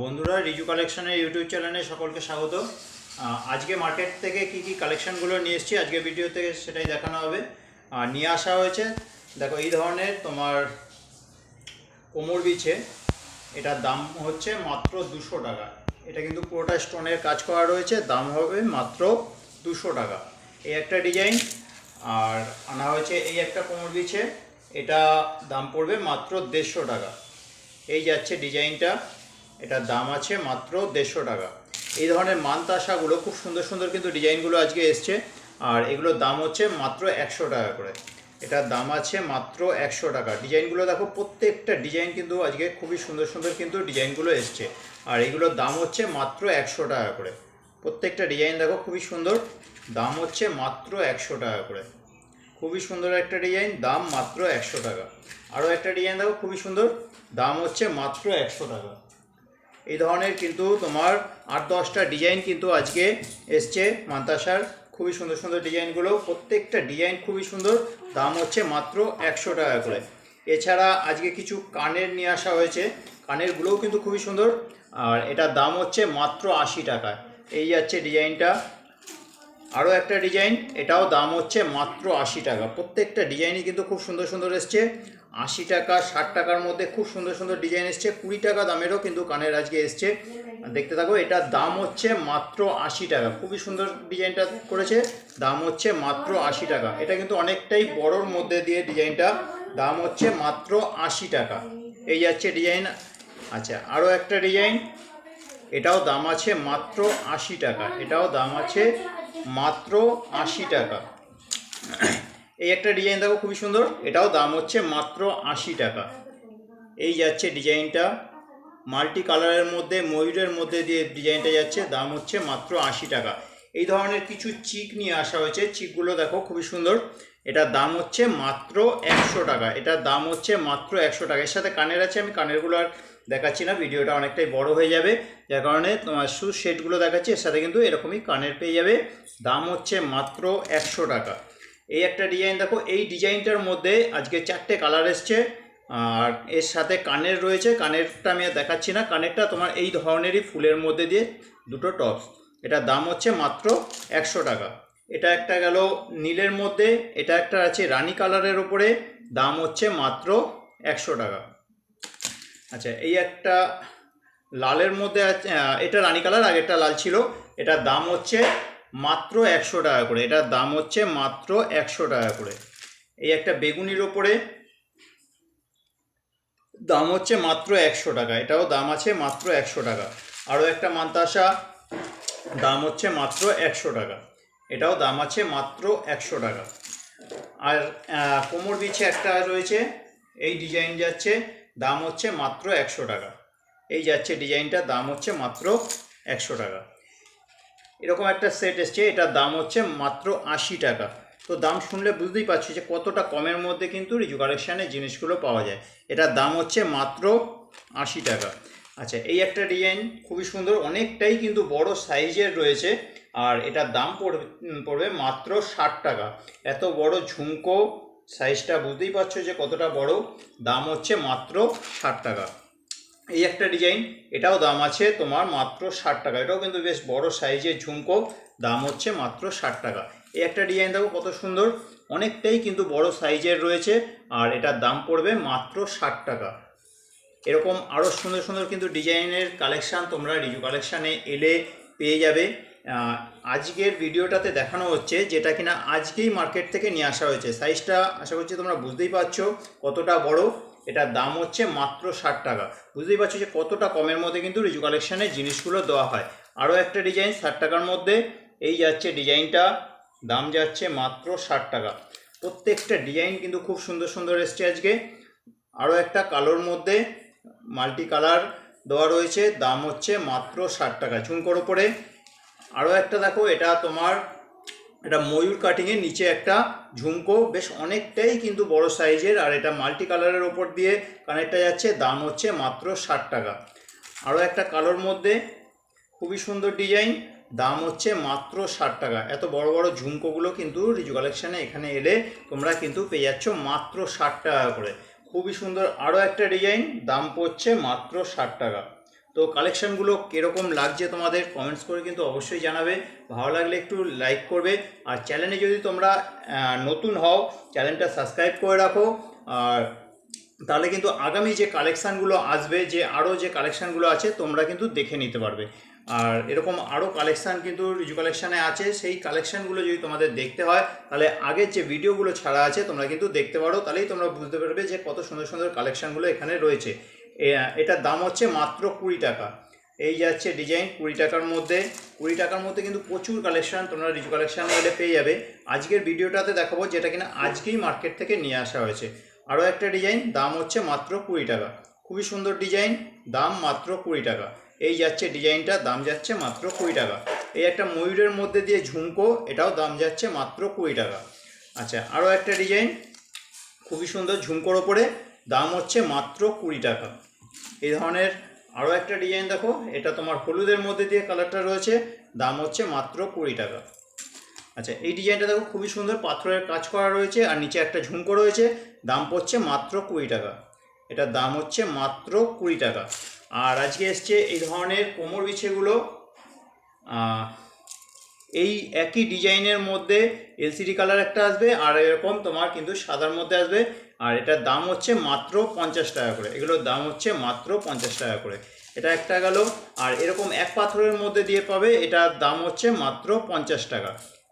বন্ধুরা রিজু কালেকশনের ইউটিউব চ্যানেলে সকলকে স্বাগত। আজকে মার্কেট থেকে কি কি কালেকশনগুলো নিয়ে এসেছি, আজকে ভিডিওতে সেটাই দেখানো হবে। আর নিয়ে আসা হয়েছে, দেখো এই ধরনের তোমার কোমর বিছে, এটার দাম হচ্ছে মাত্র দুশো টাকা। এটা কিন্তু পুরোটা স্টোনের কাজ করা রয়েছে, দাম হবে মাত্র দুশো টাকা। এই একটা ডিজাইন আর আনা হয়েছে এই একটা কোমর বিছে, এটা দাম পড়বে মাত্র দেড়শো টাকা। এই যাচ্ছে ডিজাইনটা এটার দাম আছে মাত্র দেড়শো টাকা। এই ধরনের মানতাসাগুলো খুব সুন্দর সুন্দর কিন্তু ডিজাইনগুলো আজকে এসছে। আর এগুলোর দাম হচ্ছে মাত্র একশো টাকা করে। এটার দাম আছে মাত্র একশো টাকা। ডিজাইনগুলো দেখো, প্রত্যেকটা ডিজাইন কিন্তু আজকে খুবই সুন্দর সুন্দর কিন্তু ডিজাইনগুলো এসছে। আর এগুলোর দাম হচ্ছে মাত্র একশো টাকা করে। প্রত্যেকটা ডিজাইন দেখো খুবই সুন্দর। দাম হচ্ছে মাত্র একশো টাকা করে। খুবই সুন্দর একটা ডিজাইন, দাম মাত্র একশো টাকা। আরও একটা ডিজাইন দেখো খুবই সুন্দর। দাম হচ্ছে মাত্র একশো টাকা। এই ধরনের কিন্তু তোমার আট দশটা ডিজাইন কিন্তু আজকে এসছে মান্তাসার। খুবই সুন্দর সুন্দর ডিজাইনগুলো প্রত্যেকটা ডিজাইন খুবই সুন্দর। দাম হচ্ছে মাত্র একশো টাকা করে। এছাড়া আজকে কিছু কানের নিয়ে আসা হয়েছে। কানেরগুলোও কিন্তু খুবই সুন্দর। আর এটার দাম হচ্ছে মাত্র আশি টাকা। এই যাচ্ছে ডিজাইনটা আরও একটা ডিজাইন এটাও দাম হচ্ছে মাত্র আশি টাকা। প্রত্যেকটা ডিজাইনই কিন্তু খুব সুন্দর সুন্দর এসছে। আশি টাকা, ষাট টাকার মধ্যে খুব সুন্দর সুন্দর ডিজাইন এসছে। কুড়ি টাকা দামেরও কিন্তু কানের আজকে এসছে। দেখতে থাকো এটার দাম হচ্ছে মাত্র আশি টাকা। খুবই সুন্দর ডিজাইনটা করেছে। দাম হচ্ছে মাত্র আশি টাকা। এটা কিন্তু অনেকটাই বড়োর মধ্যে দিয়ে ডিজাইনটা দাম হচ্ছে মাত্র আশি টাকা। এই যাচ্ছে ডিজাইন আচ্ছা আরও একটা ডিজাইন এটাও দাম আছে মাত্র আশি টাকা। এটাও দাম আছে মাত্র আশি টাকা। এই একটা ডিজাইন দেখো খুবই সুন্দর। এটাও দাম হচ্ছে মাত্র আশি টাকা। এই যাচ্ছে ডিজাইনটা মাল্টি কালারের মধ্যে, ময়ূরের মধ্যে দিয়ে ডিজাইনটা যাচ্ছে, দাম হচ্ছে মাত্র আশি টাকা। এই ধরনের কিছু চিক নিয়ে আসা হয়েছে। চিকগুলো দেখো খুবই সুন্দর। এটার দাম হচ্ছে মাত্র একশো টাকা। এটার দাম হচ্ছে মাত্র একশো টাকা। এর সাথে কানের আছে, আমি কানেরগুলো আর দেখাচ্ছি না। ভিডিওটা অনেকটাই বড় হয়ে যাবে। যার কারণে তোমার শু সেটগুলো দেখাচ্ছি। এর সাথে কিন্তু এরকমই কানের পেয়ে যাবে। দাম হচ্ছে মাত্র একশো টাকা। এই একটা ডিজাইন দেখো, এই ডিজাইনটার মধ্যে আজকে চারটে কালার এসছে। আর এর সাথে কানের রয়েছে, কানেরটা আমি দেখাচ্ছি না। কানেরটা তোমার এই ধরনেরই ফুলের মধ্যে দিয়ে দুটো টপস এটার দাম হচ্ছে মাত্র একশো টাকা। এটা একটা গেল নীলের মধ্যে, এটা একটা আছে রানী কালারের ওপরে দাম হচ্ছে মাত্র একশো টাকা। আচ্ছা এই একটা লালের মধ্যে এটা রানী কালার, আগেরটা লাল ছিল। এটার দাম হচ্ছে মাত্র একশো টাকা করে। এটার দাম হচ্ছে মাত্র একশো টাকা করে। এই একটা বেগুনির ওপরে দাম হচ্ছে মাত্র একশো টাকা। এটাও দাম আছে মাত্র একশো টাকা। আরও একটা মান্তাসা, দাম হচ্ছে মাত্র একশো টাকা। এটাও দাম আছে মাত্র একশো টাকা। আর কোমর বিছে একটা রয়েছে, এই ডিজাইন যাচ্ছে, দাম হচ্ছে মাত্র একশো টাকা। এই যাচ্ছে ডিজাইনটা দাম হচ্ছে মাত্র একশো টাকা। এরকম একটা সেট এসছে, এটার দাম হচ্ছে মাত্র আশি টাকা। তো দাম শুনলে বুঝতেই পারছি যে কতটা কমের মধ্যে কিন্তু রিজু কালেকশানে জিনিসগুলো পাওয়া যায়। এটার দাম হচ্ছে মাত্র আশি টাকা। আচ্ছা এই একটা ডিজাইন খুবই সুন্দর, অনেকটাই কিন্তু বড় সাইজের রয়েছে, আর এটার দাম পড়বে মাত্র ষাট টাকা। এত বড় ঝুমকো সাইজটা বুঝতেই পারছ যে কতটা বড়, দাম হচ্ছে মাত্র ষাট টাকা। এই একটা ডিজাইন, এটাও দাম আছে তোমার মাত্র ষাট টাকা। এটাও কিন্তু বেশ বড় সাইজের ঝুমকো, দাম হচ্ছে মাত্র ষাট টাকা। এই একটা ডিজাইন দেখো কত সুন্দর, অনেকটাই কিন্তু বড় সাইজের রয়েছে আর এটার দাম পড়বে মাত্র ষাট টাকা। এরকম আরও সুন্দর সুন্দর কিন্তু ডিজাইনের কালেকশান তোমরা রিজু কালেকশানে এলে পেয়ে যাবে। আজকের ভিডিওটাতে দেখানো হচ্ছে যেটা কিনা আজকেই মার্কেট থেকে নিয়ে আসা হয়েছে। সাইজটা আশা করছি তোমরা বুঝতেই পারছ কতটা বড়। এটার দাম হচ্ছে মাত্র ষাট টাকা। বুঝতেই পারছ যে কতটা কমের মধ্যে কিন্তু রিজু কালেকশানের জিনিসগুলো দেওয়া হয়। আরও একটা ডিজাইন, ষাট টাকার মধ্যে। এই যাচ্ছে ডিজাইনটা, দাম যাচ্ছে মাত্র ষাট টাকা। প্রত্যেকটা ডিজাইন কিন্তু খুব সুন্দর সুন্দর এসছে আজকে। আরও একটা কালোর মধ্যে মাল্টি কালার দেওয়া রয়েছে, দাম হচ্ছে মাত্র ষাট টাকা। ঝুমকোর ওপরে আরও একটা দেখো, এটা তোমার এটা ময়ূর কাটিংয়ের নিচে একটা ঝুমকো, বেশ অনেকটাই কিন্তু বড় সাইজের আর এটা মাল্টি কালারের ওপর দিয়ে কানেরটা যাচ্ছে, দাম হচ্ছে মাত্র ষাট টাকা। আরও একটা কালোর মধ্যে, খুবই সুন্দর ডিজাইন দাম হচ্ছে মাত্র ষাট টাকা। এত বড় বড় ঝুমকোগুলো কিন্তু রিজু কালেকশানে এখানে এলে তোমরা কিন্তু পেয়ে যাচ্ছ মাত্র ষাট টাকা করে। খুবই সুন্দর আরও একটা ডিজাইন দাম পড়ছে মাত্র ষাট টাকা। তো কালেকশানগুলো কীরকম লাগছে তোমাদের কমেন্টস করে কিন্তু অবশ্যই জানাবে। ভালো লাগলে একটু লাইক করবে। আর চ্যানেলে যদি তোমরা নতুন হও চ্যানেলটা সাবস্ক্রাইব করে রাখো। আর তাহলে কিন্তু আগামী যে কালেকশানগুলো আসবে, যে আরও যে কালেকশানগুলো আছে, তোমরা কিন্তু দেখে নিতে পারবে। আর এরকম আরও কালেকশান কিন্তু রিজু কালেকশানে আছে। সেই কালেকশানগুলো যদি তোমাদের দেখতে হয়, তাহলে আগের যে ভিডিওগুলো ছাড়া আছে, তোমরা কিন্তু দেখতে পারো। তাহলেই তোমরা বুঝতে পারবে যে কত সুন্দর সুন্দর কালেকশানগুলো এখানে রয়েছে। এটার দাম হচ্ছে মাত্র কুড়ি টাকা। এই যাচ্ছে ডিজাইন কুড়ি টাকার মধ্যে। কুড়ি টাকার মধ্যে কিন্তু প্রচুর কালেকশান তোমরা রিজু কালেকশন এলে পেয়ে যাবে। আজকের ভিডিওটাতে দেখাবো যেটা কিনা আজকেই মার্কেট থেকে নিয়ে আসা হয়েছে। আরও একটা ডিজাইন দাম হচ্ছে মাত্র কুড়ি টাকা। খুবই সুন্দর ডিজাইন দাম মাত্র কুড়ি টাকা। এই যাচ্ছে ডিজাইনটা দাম যাচ্ছে মাত্র কুড়ি টাকা। এই একটা ময়ূরের মধ্যে দিয়ে ঝুমকো, এটাও দাম যাচ্ছে মাত্র কুড়ি টাকা। আচ্ছা আরও একটা ডিজাইন খুবই সুন্দর ঝুমকোর ওপরে। দাম হচ্ছে মাত্র কুড়ি টাকা। এই ধরনের আরও একটা ডিজাইন দেখো, এটা তোমার হলুদের মধ্যে দিয়ে কালারটা রয়েছে, দাম হচ্ছে মাত্র কুড়ি টাকা। আচ্ছা এই ডিজাইনটা দেখো, খুবই সুন্দর, পাথরের কাজ করা রয়েছে আর নিচে একটা ঝুমকো রয়েছে, দাম পড়ছে মাত্র কুড়ি টাকা। এটার দাম হচ্ছে মাত্র কুড়ি টাকা। আর আজকে এসছে এই ধরনের কোমর বিছেগুলো। এই একই ডিজাইনের মধ্যে এলসিডি কালার একটা আসবে, আর এরকম তোমার কিন্তু সাদার মধ্যে আসবে। আর এটার দাম হচ্ছে মাত্র পঞ্চাশ টাকা করে। এগুলোর দাম হচ্ছে মাত্র পঞ্চাশ টাকা করে। এটা একটা গেল। আর এরকম এক পাথরের মধ্যে দিয়ে পাবে, এটার দাম হচ্ছে মাত্র পঞ্চাশ টাকা।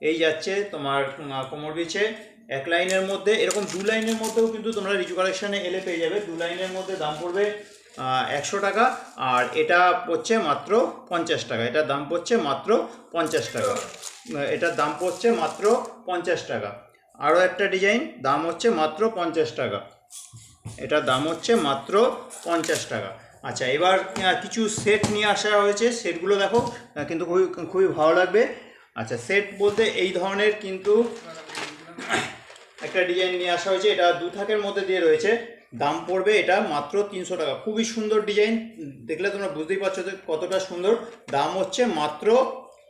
এই যাচ্ছে তোমার কোমর বিছে। এক লাইনের মধ্যে, এরকম দু লাইনের মধ্যেও কিন্তু তোমরা রিজু কালেকশানে এলে পেয়ে যাবে। দু লাইনের মধ্যে দাম পড়বে একশো টাকা। আর এটা পড়ছে মাত্র পঞ্চাশ টাকা। এটার দাম পড়ছে মাত্র পঞ্চাশ টাকা। এটার দাম পড়ছে মাত্র পঞ্চাশ টাকা। আরও একটা ডিজাইন, দাম হচ্ছে মাত্র পঞ্চাশ টাকা। এটার দাম হচ্ছে মাত্র পঞ্চাশ টাকা। আচ্ছা এবার কিছু সেট নিয়ে আসা হয়েছে। সেটগুলো দেখো কিন্তু খুবই খুবই ভালো লাগবে। আচ্ছা সেট বলতে এই ধরনের কিন্তু একটা ডিজাইন নিয়ে আসা হয়েছে। এটা দু থাকের মধ্যে দিয়ে রয়েছে। দাম পড়বে এটা মাত্র তিনশো টাকা। খুবই সুন্দর ডিজাইন। দেখলে তোমরা বুঝতেই পারছ যে কতটা সুন্দর। দাম হচ্ছে মাত্র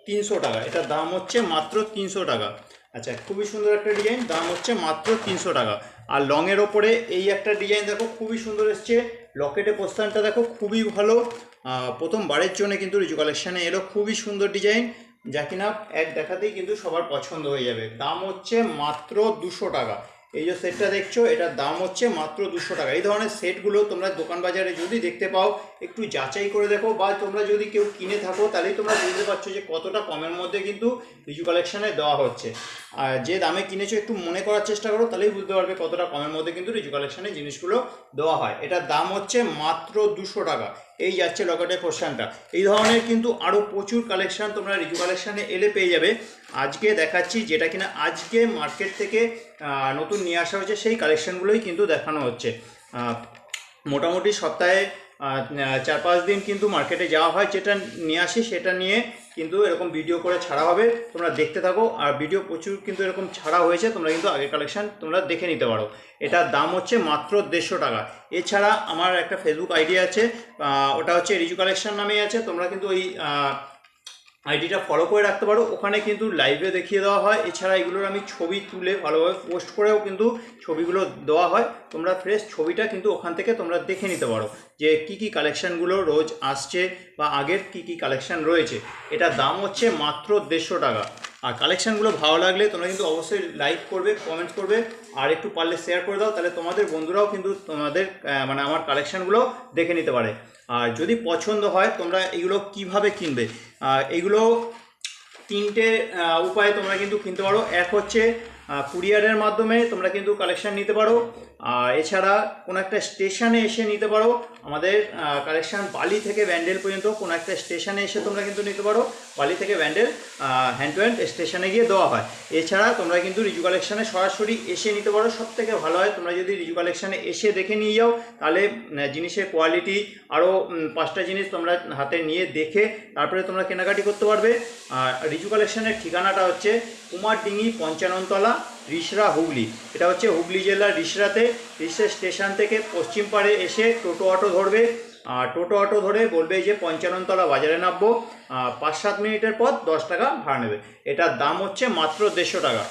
তিনশো টাকা। এটার দাম হচ্ছে মাত্র তিনশো টাকা। আচ্ছা খুবই সুন্দর একটা ডিজাইন দাম হচ্ছে মাত্র তিনশো টাকা। আর লংয়ের ওপরে এই একটা ডিজাইন দেখো, খুবই সুন্দর এসছে। লকেটে প্রস্থানটা দেখো, খুবই ভালো। প্রথম প্রথমবারের জন্য কিন্তু রিজু কালেকশানে এলো, খুবই সুন্দর ডিজাইন যা কিনা এক দেখাতেই কিন্তু সবার পছন্দ হয়ে যাবে। দাম হচ্ছে মাত্র দুশো টাকা। এই যে সেটটা দেখছ, এটার দাম হচ্ছে মাত্র দুশো টাকা। এই ধরনের সেটগুলো তোমরা দোকান বাজারে যদি দেখতে পাও, একটু যাচাই করে দেখো, বা তোমরা যদি কেউ কিনে থাকো, তাহলেই তোমরা বুঝতে পারছ যে কতটা কমের মধ্যে কিন্তু রিজু কালেকশানে দেওয়া হচ্ছে। আর যে দামে কিনেছো, একটু মনে করার চেষ্টা করো, তাহলেই বুঝতে পারবে কতটা কমের মধ্যে কিন্তু রিজু কালেকশানে জিনিসগুলো দেওয়া হয়। এটার দাম হচ্ছে মাত্র দুশো টাকা। এই যাচ্ছে লকেটের পোর্শানটা এই ধরনের কিন্তু আরও প্রচুর কালেকশান তোমরা রিজু কালেকশানে এলে পেয়ে যাবে। আজকে দেখাচ্ছি যেটা কিনা আজকে মার্কেট থেকে নতুন নিয়ে আসা হয়েছে, সেই কালেকশানগুলোই কিন্তু দেখানো হচ্ছে। মোটামুটি সপ্তাহে চার পাঁচ দিন কিন্তু মার্কেটে যাওয়া হয়, যেটা নিয়ে আসি সেটা নিয়ে কিন্তু এরকম ভিডিও করে ছাড়া হবে, তোমরা দেখতে থাকো। আর ভিডিও প্রচুর কিন্তু এরকম ছাড়া হয়েছে, তোমরা কিন্তু আগের কালেকশান তোমরা দেখে নিতে পারো। এটার দাম হচ্ছে মাত্র দেড়শো টাকা। এছাড়া আমার একটা ফেসবুক আইডি আছে ওটা হচ্ছে রিজু কালেকশান নামেই আছে। তোমরা কিন্তু ওই আইডিটা ফলো করে রাখতে পারো। ওখানে কিন্তু লাইভে দেখিয়ে দেওয়া হয়। এছাড়া এগুলোর আমি ছবি তুলে ভালোভাবে পোস্ট করেও কিন্তু ছবিগুলো দেওয়া হয়। তোমরা ফ্রেশ ছবিটা কিন্তু ওখান থেকে তোমরা দেখে নিতে পারো যে কি কি কালেকশানগুলো রোজ আসছে বা আগের কি কি কালেকশান রয়েছে। এটা দাম হচ্ছে মাত্র দেড়শো টাকা। আর কালেকশানগুলো ভালো লাগলে তোমরা কিন্তু অবশ্যই লাইক করবে কমেন্ট করবে, আর একটু পারলে শেয়ার করে দাও, তাহলে তোমাদের বন্ধুরাও কিন্তু তোমাদের মানে আমার কালেকশানগুলো দেখে নিতে পারে। আর যদি পছন্দ হয়, তোমরা এগুলো কীভাবে কিনবে? এগুলো তিনটে উপায়ে তোমরা কিন্তু কিনতে পারো। এক হচ্ছে কুরিয়ারের মাধ্যমে তোমরা কিন্তু কালেকশান নিতে পারো। এছাড়া কোনো একটা স্টেশনে এসে নিতে পারো। আমাদের কালেকশন বালি থেকে ব্যান্ডেল পর্যন্ত কোনো একটা স্টেশনে এসে তোমরা কিন্তু নিতে পারো। বালি থেকে ব্যান্ডেল হ্যান্ড টু হ্যান্ড স্টেশনে গিয়ে দেওয়া হয়। এছাড়া তোমরা কিন্তু রিজু কালেকশনে সরাসরি এসে নিতে পারো। সব থেকে ভালো হয়, তোমরা যদি রিজু কালেকশনে এসে দেখে নিয়ে যাও, তাহলে জিনিসের কোয়ালিটি আরও পাঁচটা জিনিস তোমরা হাতে নিয়ে দেখে তারপরে তোমরা কেনাকাটি করতে পারবে। আর রিজু কালেকশনের ঠিকানাটা হচ্ছে কুমারডিঙ্গি পঞ্চাননতলা রিসরা হুগলি। এটা হচ্ছে হুগলি জেলার রিসরাতে, রিসরা স্টেশন থেকে পশ্চিম পাড়ে এসে টোটো অটো ধরবে। আর টোটো অটো ধরে বলবে যে পঞ্চাননতলা বাজারে নামবো। পাঁচ সাত মিনিটের পর দশ টাকা ভাড়া নেবে। এটার দাম হচ্ছে মাত্র দেড়শো টাকা।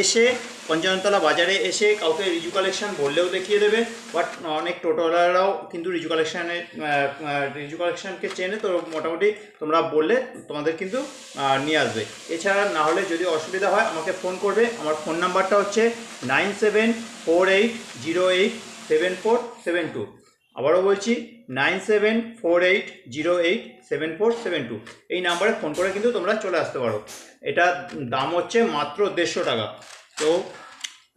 এসে পঞ্চানতলা বাজারে এসে কাউকে রিজু কালেকশন বললেও দেখিয়ে দেবে বাট অনেক টোটোওয়ালারাও কিন্তু রিজু কালেকশানে রিজু কালেকশানকে চেনে, তো মোটামুটি তোমরা বললে তোমাদের কিন্তু নিয়ে আসবে। এছাড়া না হলে যদি অসুবিধা হয়, আমাকে ফোন করবে। আমার ফোন নাম্বারটা হচ্ছে nine seven four eight zero eight seven four seven two. আবারও বলছি, nine seven four eight zero eight seven four seven two. এই নাম্বারে ফোন করে কিন্তু তোমরা চলে আসতে পারো। এটা দাম হচ্ছে মাত্র দেড়শো টাকা। তো,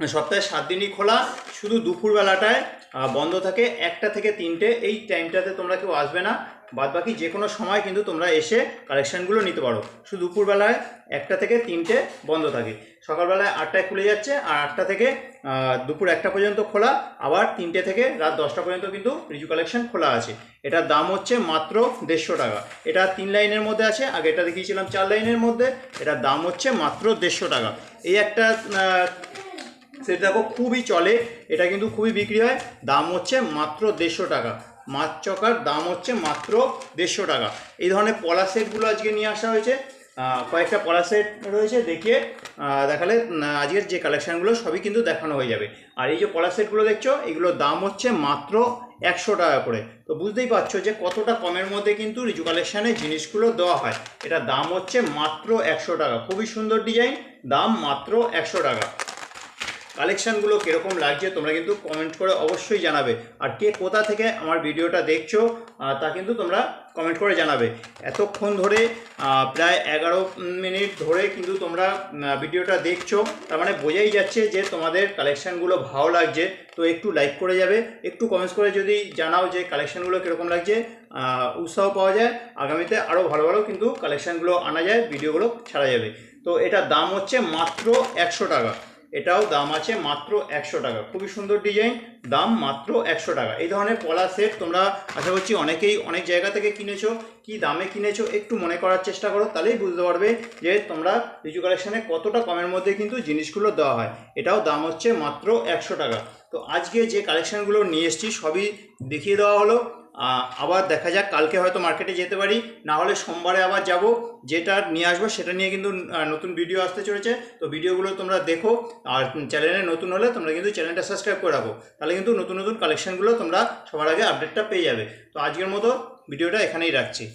সপ্তাহে সাত দিনই খোলা, শুধু দুপুরবেলাটায় বন্ধ থাকে। একটা থেকে তিনটে, এই টাইমটাতে তোমরা কেউ আসবে না। বাদ বাকি যে কোনো সময় কিন্তু তোমরা এসে কালেকশানগুলো নিতে পারো। শুধু দুপুরবেলায় একটা থেকে তিনটে বন্ধ থাকে। সকালবেলায় আটটায় খুলে যাচ্ছে আর আটটা থেকে দুপুর একটা পর্যন্ত খোলা। আবার তিনটে থেকে রাত দশটা পর্যন্ত কিন্তু রিজু কালেকশন খোলা আছে। এটার দাম হচ্ছে মাত্র দেড়শো টাকা। এটা তিন লাইনের মধ্যে আছে। আগে এটা দেখিয়েছিলাম চার লাইনের মধ্যে। এটার দাম হচ্ছে মাত্র দেড়শো টাকা। এই একটা সেটা দেখো খুবই চলে। এটা কিন্তু খুবই বিক্রি হয়। দাম হচ্ছে মাত্র দেড়শো টাকা। মাছ চকার দাম হচ্ছে মাত্র দেড়শো টাকা। এই ধরনের পলা সেটগুলো আজকে নিয়ে আসা হয়েছে। কয়েকটা পলা সেট রয়েছে, দেখিয়ে দেখালে আজকের যে কালেকশানগুলো সবই কিন্তু দেখানো হয়ে যাবে। আর এই যে পলা সেটগুলো দেখছ, এগুলোর দাম হচ্ছে মাত্র একশো টাকা করে। তো বুঝতেই পারছ যে কতটা কমের মধ্যে কিন্তু রিজু কালেকশানে জিনিসগুলো দেওয়া হয়। এটার দাম হচ্ছে মাত্র একশো টাকা। খুবই সুন্দর ডিজাইন, দাম মাত্র একশো টাকা। কালেকশানগুলো কীরকম লাগছে তোমরা কিন্তু কমেন্ট করে অবশ্যই জানাবে। আর কে কোথা থেকে আমার ভিডিওটা দেখছ তা কিন্তু তোমরা কমেন্ট করে জানাবে। এতক্ষণ ধরে প্রায় এগারো মিনিট ধরে কিন্তু তোমরা ভিডিওটা দেখছ। তার মানে বোঝাই যাচ্ছে যে তোমাদের কালেকশানগুলো ভালো লাগছে। তো একটু লাইক করে যাবে, একটু কমেন্টস করে যদি জানাও যে কালেকশানগুলো কীরকম লাগছে উৎসাহ পাওয়া যায়। আগামীতে আরও ভালো ভালো কিন্তু কালেকশানগুলো আনা যায়, ভিডিওগুলো ছাড়া যাবে। তো এটার দাম হচ্ছে মাত্র একশো টাকা। এটাও দাম আছে মাত্র একশো টাকা। খুবই সুন্দর ডিজাইন দাম মাত্র একশো টাকা। এই ধরনের পলা সেট তোমরা আশা করছি অনেকেই অনেক জায়গা থেকে কিনেছো। কি দামে কিনেছো একটু মনে করার চেষ্টা করো, তাহলেই বুঝতে পারবে যে তোমরা রিজু কালেকশানে কতটা কমের মধ্যে কিন্তু জিনিসগুলো দেওয়া হয়। এটাও দাম হচ্ছে মাত্র একশো টাকা। তো আজকে যে কালেকশানগুলো নিয়ে এসেছি, সবই দেখিয়ে দেওয়া হলো। আবার দেখা যাক, কালকে হয়তো মার্কেটে যেতে পারি, না হলে সোমবারে আবার যাব, যেটা নিয়ে আসব সেটা নিয়ে কিন্তু নতুন ভিডিও আসতে চলেছে, তো ভিডিওগুলো তোমরা দেখো, আর চ্যানেলে নতুন হলে তোমরা কিন্তু চ্যানেলটা সাবস্ক্রাইব করে রাখো, তাহলে কিন্তু নতুন নতুন কালেকশানগুলো তোমরা সবার আগে আপডেটটা পেয়ে যাবে, তো আজকের মতো ভিডিওটা এখানেই রাখছি।